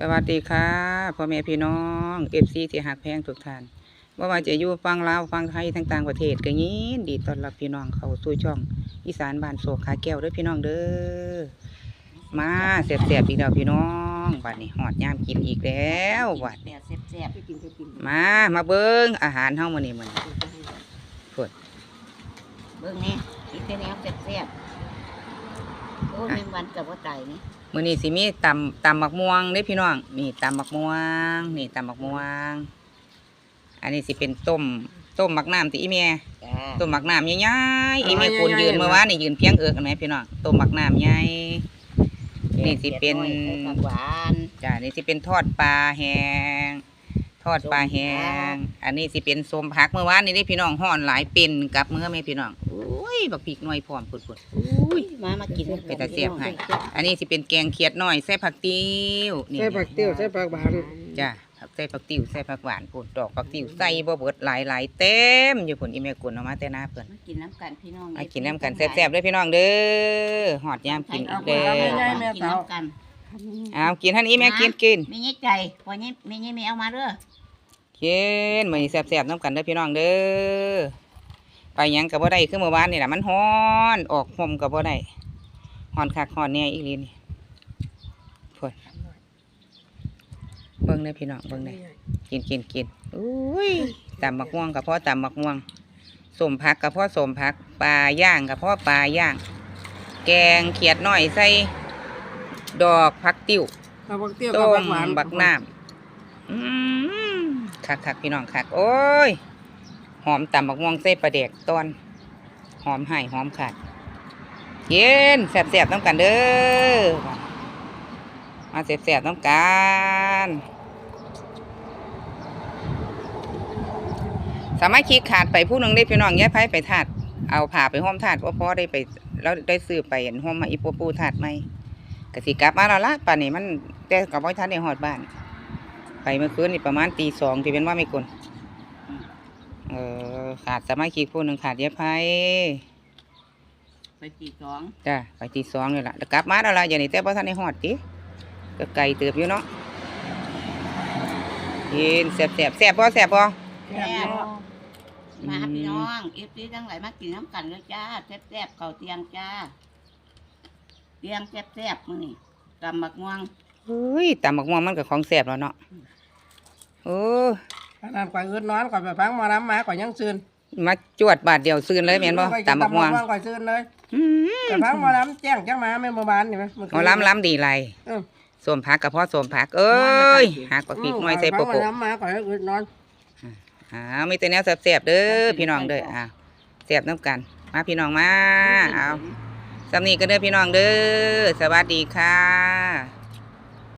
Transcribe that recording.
สวัสดีค่ะพ่อแม่พี่น้องเอฟซีที่หักแพงทุกท่านว่าว่าจะอยู่ฟังลาวฟังไทยทั้งต่างประเทศก็ยินดีต้อนรับพี่น้องเข้าสู่ช่อง อีสานบ้านโศกขาแก้วเด้อพี่น้องเด้อมาเสียบเสียบๆอีกแล้วพี่น้องบัดนี้หอดยามกินอีกแล้วบัดแปดแซ่บๆไปกินไปกินมามาเบิ้งอาหารเฮามื้อนี้มื้อนี้พูดเบิ่งนี่กินแต่แนวแซ่บๆโอ้ยแมงวันกับว่าไตนี่ มื้อนี้สิมีตำตำมักม่วงเด้อพี่น้องนี่ตำมักม่วง นี่ตำมักม่วง อันนี้สิเป็นต้มต้มมักน้ำที่อีเมียจ้าต้มหมักน้ำใหญ่ๆอีแม่คุณยืนเมื่อวานนี่ยืนเพียงเอิกกันไหมพี่น้องต้มหมักน้ำใหญ่นี่สิเป็นใส่ผักหวานจ้านี่สิเป็นทอดปลาแห้ง ทอดปลาแห้ง อันนี้สิเป็นส้มผักเมื่อวานนี่ได้พี่น้องห่อนหลายเป็นกับเมื่อแม่พี่น้องโอ้ยบักพริกหน่อยพร้อมปุดอุ้ยมามากินๆเป็นตาเสียบให้อันนี้สิเป็นแกงเขียดหน่อยใส่ผักติ้วนี่ใส่ผักเตี้ยวใส่ผักหวานจ้าผักใส่ผักติ้วใส่ผักหวานพุ่นดอกผักติ้วใส่บ่เบิดหลายๆเต็มอยู่พุ่นอีแม่กุนเอามาแต่หน้าเพิ่นมากินน้ำกันพี่น้องมากินน้ำกันแซ่บๆเด้วยพี่น้องเด้อหอดยามกินอีกเด้อกินน้ำกันเอากินท่านนี้แม่กินกินมีเงี้ยใจพอเงี้ยมีเงี้ยไม่เอามาเด้อ กินมื้อนี้แซ่บๆน้ำกันเด้อพี่น้องเด้อไปหยังก็บ่ได้คือเมื่อวานนี่ล่ะมันฮ้อนออกห่มก็บ่ได้ฮ้อนคักฮ้อนแน่อีหลีนี่พุ่นเบิ่งเด้อพี่น้องเบิ่งเด้อกินกินกินอุ้ยตำมักม่วงกับพ่อตำมักม่วงสมผักกับพ่อสมผักปลาย่างกับพ่อปลาย่าง แกงเขียดน้อยใส่ดอกผักติ้วเอาผักเตี้ยวต้กับผัมกหวานบักน้ำอืม คักคักพี่น้องคักโอ้ย หอมตำบักม่วงใส่ปลาแดกตอน หอมให้หอมขาดเย็นแสบๆน้ำกันเด้อมาแสบๆน้ำกันสามารถคีขาดไปผู้หนึ่งได้พี่น้องแย่ไพ่ไปถาดเอาผ่าไปห้อมถาดว่าพอได้ไปแล้วได้ซื้อไปเห็นห้อมมาอีปูปูถาดไหมกสิกลับมาแล้วละป่านนี้มันแต่กับพ่อท่านในหอดบ้าน ไปเมื่อคืนนี่ประมาณตีสองที่เป็นว่าไม่กลนเออขาดสามัคคีผู้หนึ่งขาดเย็บไพ่ไปตีสองจ้ะไปตีสองนี่แหละแล้วกลับมาแล้วละอย่างนี้แต่พ่อท่านในหอดติก็ไก่เติบอยู่เนาะยินแสบแสบแสบพ่แสบพ่แซ่บมาพี่น้องเอฟซีทั้งหลายมากินน้ำกันเลยจ้าแซ่บๆเข่าเตียงจ้า เตียงแซ่บๆมื้อนี่ตำบักม่วงเฮ้ยตำบักม่วงมันกับของแสบแล้วเนาะ โอ้ขนาดก่อยอืดนอนก่อยไปฟังหมาน้ำหมาก่อยยังซื่นมาจวดบาทเดียวซื้นเลยแม่นบ่ก่อยตำบักม่วงก่อยซื่นเลยอืมไปฟังหมาน้ำแจ้งจังมาแม่เมื่อวานนี่ไหมเมื่อคืนเอาล้ำล้ำดีไรเออ สวมผักกับพ่อสวมผัก เอ้ยหักปักพริกหน่อยใส่โปฟังหโปะมาน้ำหมาก่อยอืดนอน อ้าวมีแต่แนวแซ่บๆเด้อพี่น้องเด้ออ้าวแซ่บน้ำกัน มาพี่น้องมาเอาสำนีกันเด้อพี่น้องเด้อสวัสดีค่ะ